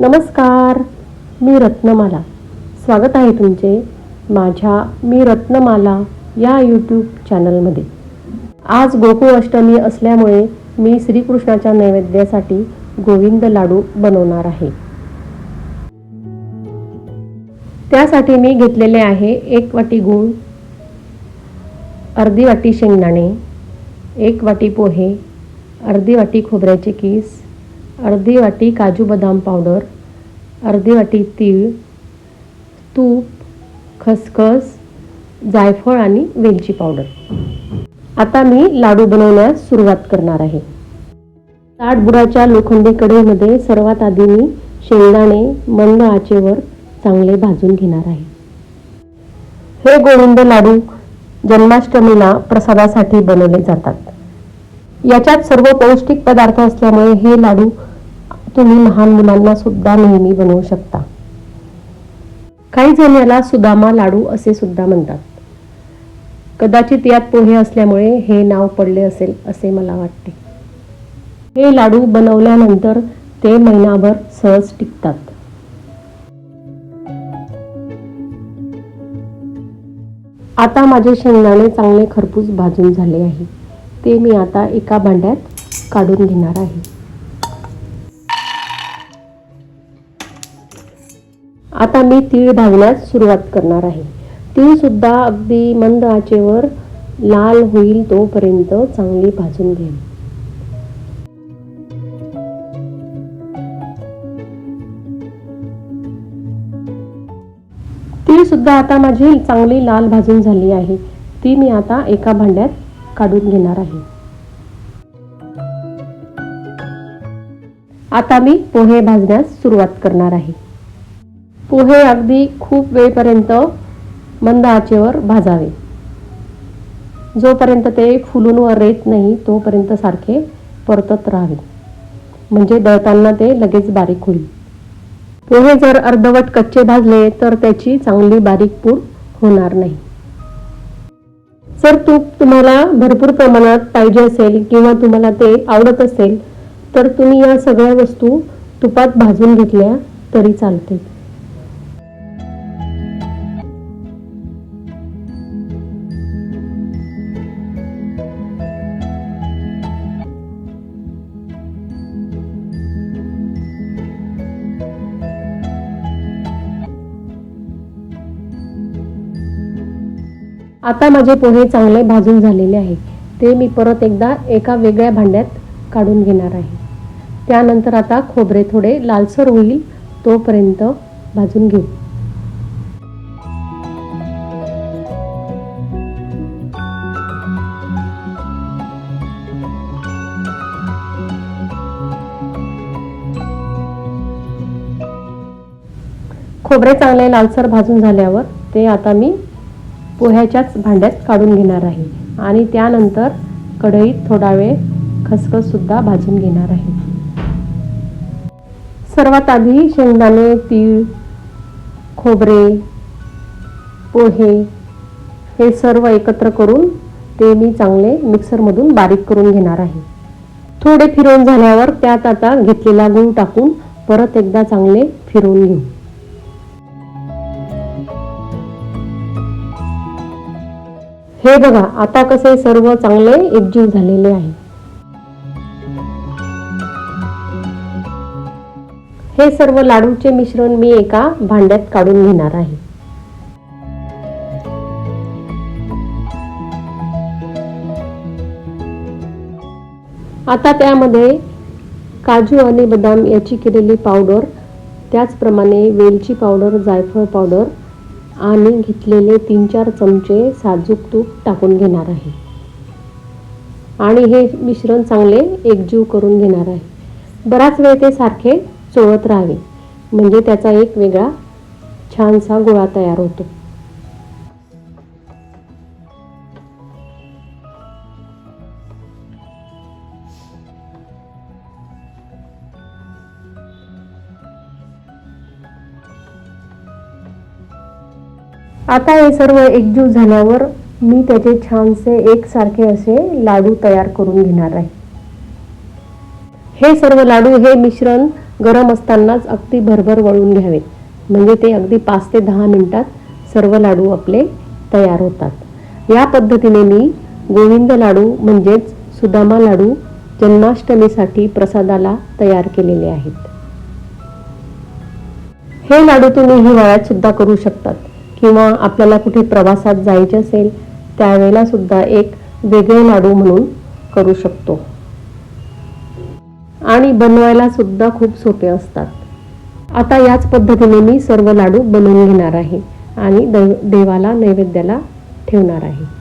नमस्कार मी रत्नमाला. स्वागत आहे तुमचे माझ्या मी रत्नमाला या यूट्यूब चॅनलमध्ये आज गोकुळाष्टमी असल्यामुळे मी श्रीकृष्णाच्या नैवेद्यासाठी गोविंद लाडू बनवणार आहे. त्यासाठी मी घेतलेले आहे एक वाटी गूळ अर्धी वाटी शेंगदाणे एक वाटी पोहे अर्धी वाटी खोबऱ्याचे किस अर्धी वाटी काजू बदाम पावडर अर्धी वाटी तीळ तूप खसखस जायफळ आणि वेलची पावडर. आता मी लाडू बनवण्यास सुरुवात करणार आहे. ताटबुडाच्या लोखंडी कढईमध्ये सर्वात आधी मी शेंगदाणे मंद आचेवर चांगले भाजून घेणार आहे. हे गोविंद लाडू जन्माष्टमीला प्रसादासाठी बनवले जातात. याच्यात सर्व पौष्टिक पदार्थ असल्यामुळे हे लाडू तुम्ही लहान मुलांना सुद्धा नेहमी बनवू शकता. काही जण याला सुदामा लाडू असे सुद्धा म्हणतात. कदाचित यात पोहे असल्यामुळे हे नाव पडले असेल असे मला वाटते. हे लाडू बनवल्यानंतर ते महिनाभर सहज टिकतात. आता माझे शेंगदाणे चांगले खरपूस भाजून झाले आहे. ते मी आता एका भांड्यात काढून घेणार आहे. आता मी तीळ भाजण्यास सुरुवात करणार आहे. तीळ सुद्धा अगदी मंद आचेवर लाल होईल तोपर्यंत चांगली भाजून घेईल. तीळ सुद्धा आता माझी चांगली लाल भाजून झाली आहे. ती मी आता एका भांड्यात काढून घेणार आहे. आता मी पोहे भाजण्यास सुरुवात करणार आहे. पोहे अगदी खूप वेळपर्यंत मंद आचेवर भाजावे. जोपर्यंत ते फुलून वर येत नाही तोपर्यंत सारखे परतत राहावे. म्हणजे दळताना ते लगेच बारीक होईल. पोहे जर अर्धवट कच्चे भाजले तर त्याची चांगली बारीक पूड होणार नाही. जर तूप तुम्हाला भरपूर प्रमाणात पाहिजे असेल किंवा तुम्हाला ते आवडत असेल तर तुम्ही या सगळ्या वस्तू तुपात भाजून घेतल्या तरी चालते आता माझे पोहे चांगले भाजून झालेले आहे. ते मी परत एकदा एका वेगळ्या भांड्यात काढून घेणार आहे. त्यानंतर आता खोबरे थोडे लालसर होईल तोपर्यंत भाजून घेऊ. खोबरे चांगले लालसर भाजून झाल्यावर ते आता मी पोह्याच्याच भांड्यात काढून घेणार आहे. आणि त्यानंतर कढईत थोडा वेळ खसखस सुद्धा भाजून घेणार आहे. सर्वात आधी शेंगदाणे तीळ खोबरे पोहे हे सर्व एकत्र करून ते मी चांगले मिक्सरमधून बारीक करून घेणार आहे. थोडे फिरवून झाल्यावर त्यात आता घेतलेला गूळ टाकून परत एकदा चांगले फिरवून घेऊ. हे बघा आता कसे सर्व चांगले एकजीव झालेले आहे. हे सर्व लाडूचे मिश्रण मी एका भांड्यात काढून घेणार आहे. आता त्यामध्ये काजू आणि बदाम याची केलेली पावडर त्याचप्रमाणे वेलची पावडर जायफळ पावडर आणि घेतलेले तीन चार चमचे साजूक तूप टाकून घेणार आहे. आणि हे मिश्रण चांगले एकजीव करून घेणार आहे. बराच वेळ ते सारखे चोळत राहावे. म्हणजे त्याचा एक वेगळा छानसा गोळा तयार होतो. आता हे सर्व एकजीव झाल्यावर मी त्याचे छानसे एकसारखे असे लाडू तयार करून घेणार आहे. हे सर्व लाडू हे मिश्रण गरम असतानाच अगदी भरभर वळून घ्यावे म्हणजे ते अगदी पाच ते दहा मिनिटात सर्व लाडू आपले तयार होतात. या पद्धतीने मी गोविंद लाडू म्हणजेच सुदामा लाडू जन्माष्टमीसाठी प्रसादाला तयार केलेले आहेत. हे लाडू तुम्ही हिवाळ्यात सुद्धा करू शकतात. किंवा आपल्याला कुठे प्रवासात जायचे असेल त्यावेळेला सुद्धा एक वेगळे लाडू म्हणून करू शकतो. आणि बनवायला सुद्धा खूप सोपे असतात. आता याच पद्धतीने मी सर्व लाडू बनवून घेणार आहे आणि दै देवाला नैवेद्याला ठेवणार आहे.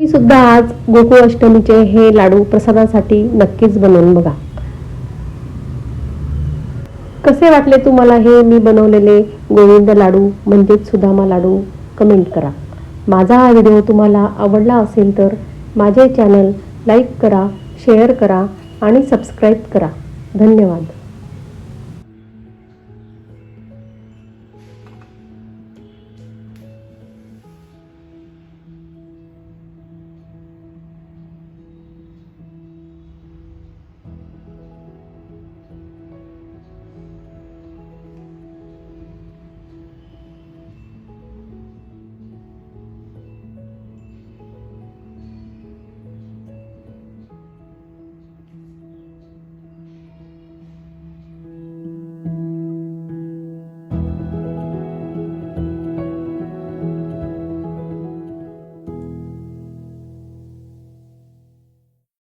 मी सुद्धा आज गोकुळ अष्टमीचे हे लाडू प्रसादासाठी नक्कीच बनवून बघा. कसे वाटले तुम्हाला हे मी बनवलेले गोविंद लाडू म्हणजेच सुदामा लाडू? कमेंट करा. माझा हा व्हिडिओ तुम्हाला आवडला असेल तर माझे चॅनल लाईक करा शेअर करा आणि सबस्क्राईब करा. धन्यवाद.